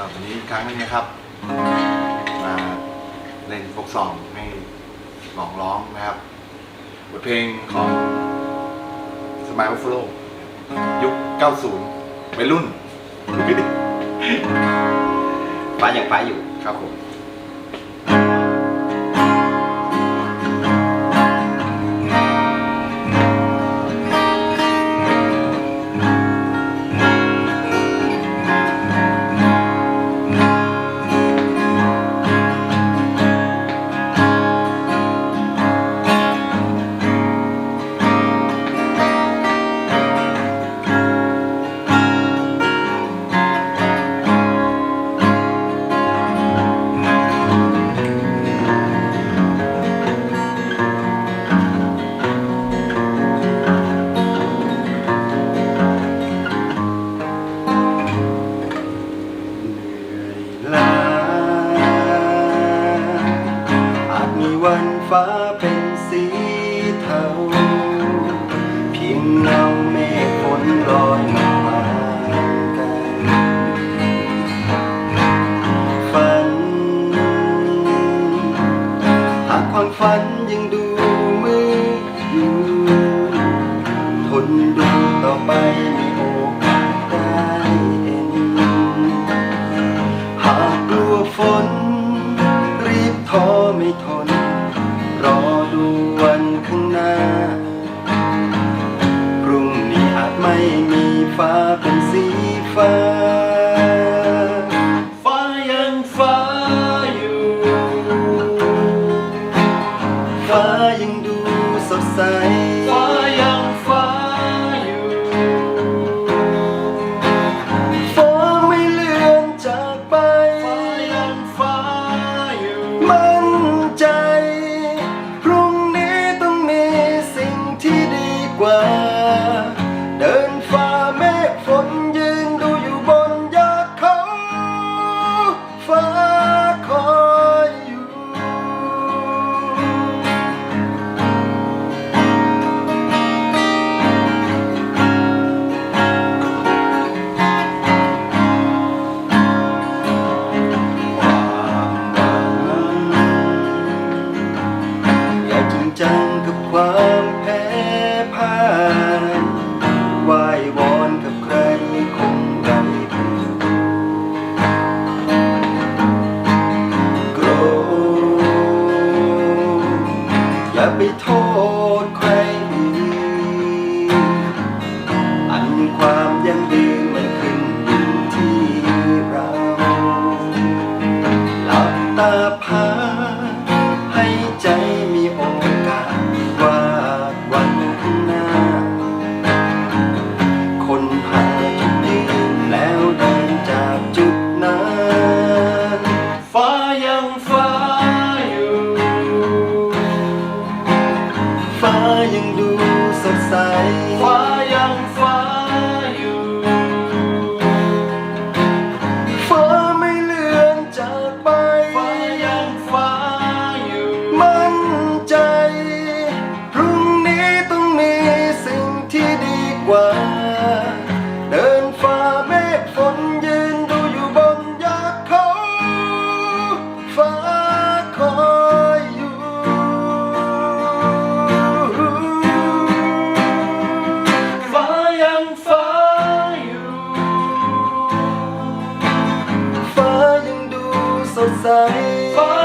ก็วันนี้อีกครั้งหนึงนะครับ มาเล่นฟกซองให้หลองร้องนะครับบทเพลงของสมัย f ฟโลยุค 90วัยรุ่น ฟ้ายังฟ้าอยู่ ครับผม ลาอาจมีวันฟ้าเป็นสีเทา เพียงเงาเมฆฝนลอยมาผ่านกันฝัน หากความฝันยัง รอดูวันข้างหน้า พรุ่งนี้อาจไม่มีฟ้าเป็นสีฟ้า ฟ้ายังฟ้าอยู่ ฟ้ายังดูสดใส เดินฝ่าเมฆฝนยืนดูอยู่บนยอดเขาฟ้าคอยอยู่ ความหวัง อย่าจริงจังกับความ สดใส